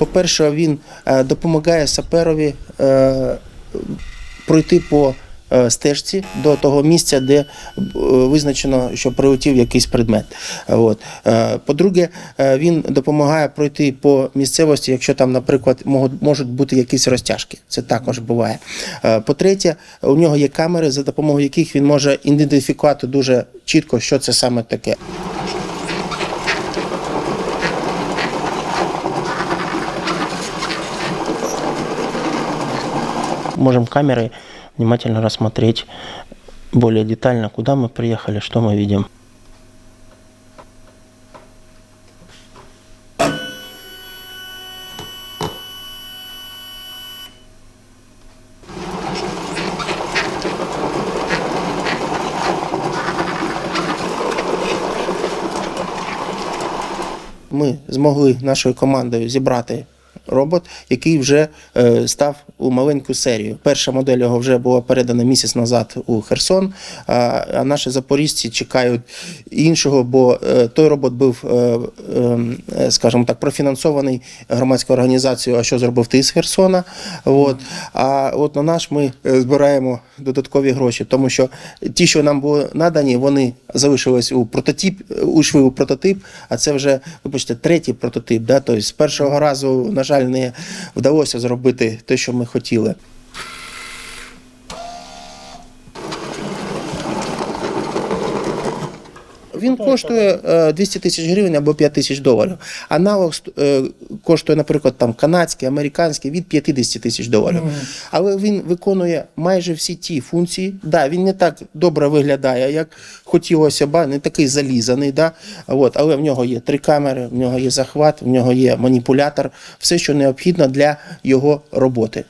По-перше, він е, допомагає саперові е, пройти по е, стежці до того місця, де визначено, що прилетів якийсь предмет. По-друге, він допомагає пройти по місцевості, якщо там, наприклад, можуть- бути якісь розтяжки. Це також буває. По-третє, у нього є камери, за допомогою яких він може ідентифікувати дуже чітко, що це саме таке. Можем камерой внимательно рассмотреть более детально, куда мы приехали, что мы видим. Ми змогли нашою командою зібрати робот, який вже е, став у маленьку серію. Перша модель його вже була передана місяць назад у Херсон. А, наші запорізьці чекають іншого, бо е, той робот був, е, е, скажімо так, профінансований громадською організацією, а що зробив ти з Херсона. От. А от на наш ми збираємо додаткові гроші, тому що ті, що нам були надані, вони залишились у прототип, ушли у прототип, а це вже, вибачте, третій прототип. Да? Тобто з першого разу, на жаль, не вдалося зробити те, що ми хотіли. Він коштує е, 200 тисяч гривень або 5 тисяч доларів. Аналог е, коштує, наприклад, там канадський, американський від 50 тисяч доларів. Але він виконує майже всі ті функції. Да, він не так добре виглядає, як хотілося б, не такий залізаний. Да? От, але в нього є три камери, в нього є захват, в нього є маніпулятор, все, що необхідно для його роботи.